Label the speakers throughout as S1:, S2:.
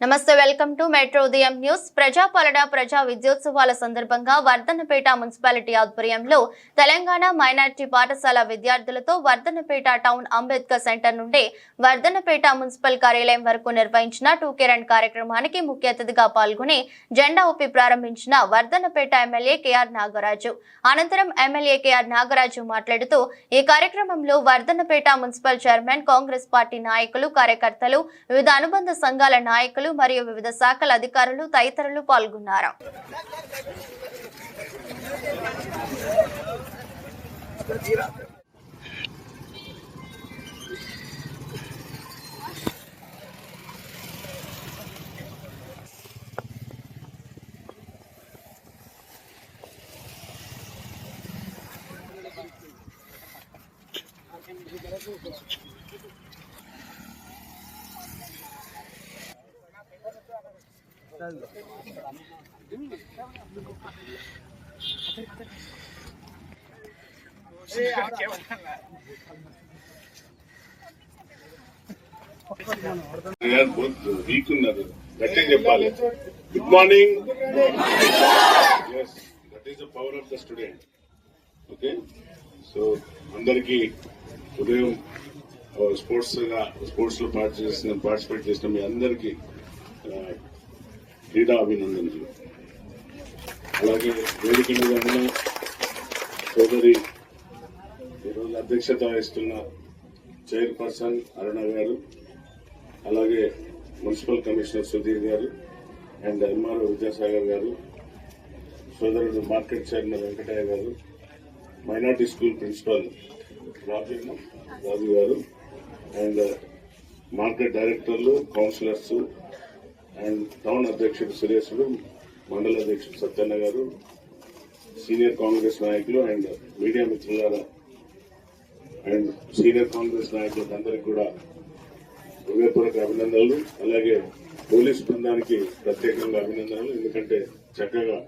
S1: నమస్తే welcome to metro Udayam news. ప్రజాపాలన ప్రజా విద్యోత్సవాల సందర్భంగా వర్ధనపేట మున్సిపాలిటీ ఆధ్వర్యంలో తెలంగాణ మైనార్టీ పాఠశాల విద్యార్థులతో వర్ధనపేట టౌన్ అంబేద్కర్ సెంటర్ నుండి వర్ధనపేట మున్సిపల్ కార్యాలయం వరకు నిర్వహించిన టూ కిరణ్ కార్యక్రమానికి ముఖ్య అతిథిగా పాల్గొని జెండా ఊపి ప్రారంభించిన వర్ధనపేట ఎమ్మెల్యే కేఆర్ నాగరాజు. అనంతరం ఎమ్మెల్యే కేఆర్ నాగరాజు మాట్లాడుతూ ఈ కార్యక్రమంలో Wardhannapet municipal chairman Congress party నాయకులు కార్యకర్తలు వివిధ అనుబంధ సంఘాల నాయకులు మరియు వివిధ శాఖల అధికారులు తదితరులు పాల్గొన్నారు.
S2: వీక్ ఉన్నారు గట్టిగా చెప్పాలి good morning that is the power of the student okay so అందరికి ఉదయం స్పోర్ట్స్గా స్పోర్ట్స్లో పార్ట్ చేసిన పార్టిసిపేట్ చేసిన మీ అందరికి క్రీడాభినందనలు అలాగే వేదిక మీద ఉన్న సోదరి ఈరోజు అధ్యక్షత వహిస్తున్న చైర్పర్సన్ అరుణ గారు అలాగే మున్సిపల్ కమిషనర్ సుధీర్ గారు అండ్ ఎంఆర్ఓ విద్యాసాగర్ గారు సోదరుడు market chairman Venkataiah garu minority school principal Raju Raju garu and market డైరెక్టర్లు కౌన్సిలర్స్ అండ్ టౌన్ అధ్యక్షుడు సురేశుడు మండల అధ్యక్షుడు సత్యన్న గారు సీనియర్ కాంగ్రెస్ నాయకులు అండ్ మీడియా మిత్రులారా. అండ్ సీనియర్ కాంగ్రెస్ నాయకులందరికీ కూడా హృదయపూర్వక అభినందనలు. అలాగే పోలీస్ బృందానికి ప్రత్యేకంగా అభినందనలు. ఎందుకంటే చక్కగా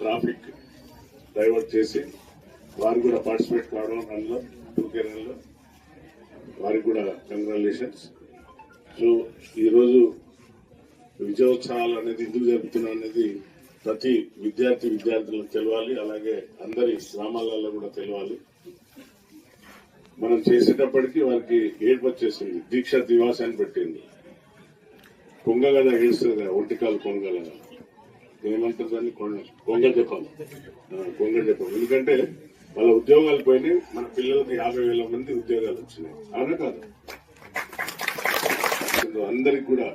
S2: ట్రాఫిక్ డైవర్ట్ చేసి వారు కూడా పార్టిసిపేట్ కావడం అందులో టూకేరణలో వారికి కూడా కంగ్రాచులేషన్స్. సో ఈరోజు విజయోత్సవాలు అనేది ఎందుకు జరుపుతున్నాం అనేది ప్రతి విద్యార్థి విద్యార్థులకు తెలవాలి అలాగే అందరి గ్రామాలలో కూడా తెలవాలి. మనం చేసేటప్పటికి వారికి ఏడుపు వచ్చేసింది. దీక్ష దివాస్ అని పెట్టింది. కొంగగద ఏడుస్తుంది ఒంటికాలు కొంగలగా ఏమంటారు దాన్ని? కొంగ కొంగ చెప్పాలి కొంగ చెప్పాలి ఎందుకంటే వాళ్ళ ఉద్యోగాలు పోయినాయి. మన పిల్లలకి యాభై వేల మంది ఉద్యోగాలు వచ్చినాయి. అవునా కాదు. ఇప్పుడు అందరికి కూడా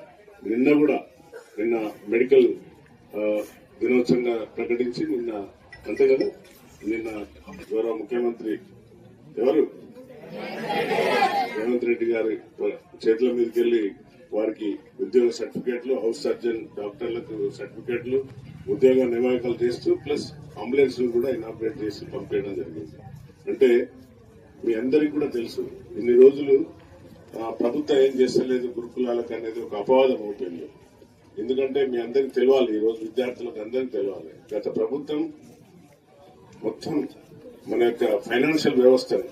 S2: నిన్న కూడా నిన్న మెడికల్ దినోత్సవంగా ప్రకటించి నిన్న అంతే కదా నిన్న గౌరవ ముఖ్యమంత్రి ఎవరు? రేవంత్ రెడ్డి గారి చేతుల మీదకి వెళ్ళి వారికి ఉద్యోగ సర్టిఫికేట్లు హౌస్ సర్జన్ డాక్టర్లకు సర్టిఫికేట్లు ఉద్యోగ నియామకాలు చేస్తూ ప్లస్ అంబులెన్స్ కూడా ఇనాపరేట్ చేసి పంపేయడం జరిగింది. అంటే మీ అందరికీ కూడా తెలుసు ఇన్ని రోజులు ప్రభుత్వం ఏం చేస్తలేదు గురుకులాలకు అనేది ఒక అపవాదం అవుతుంది. ఎందుకంటే మీ అందరికి తెలియాలి ఈ రోజు విద్యార్థులకు అందరికి తెలియాలి. గత ప్రభుత్వం మొత్తం మన యొక్క ఫైనాన్షియల్ వ్యవస్థని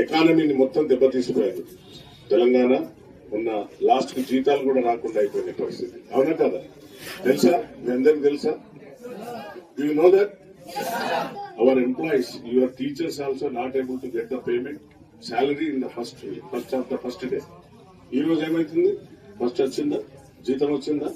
S2: ఎకానమీని మొత్తం దెబ్బతీసిపోయింది. తెలంగాణ ఉన్న లాస్ట్ జీతాలు కూడా రాకుండా అయిపోయిన పరిస్థితి. అవునా కదా? తెలుసా? మీ అందరికి తెలుసా? You know that our employees your teachers also not able to get the payment salary in the first first of the first day ఈ రోజు ఏమైతుంది? ఫస్ట్ వచ్చిందా? జీతం వచ్చిందా?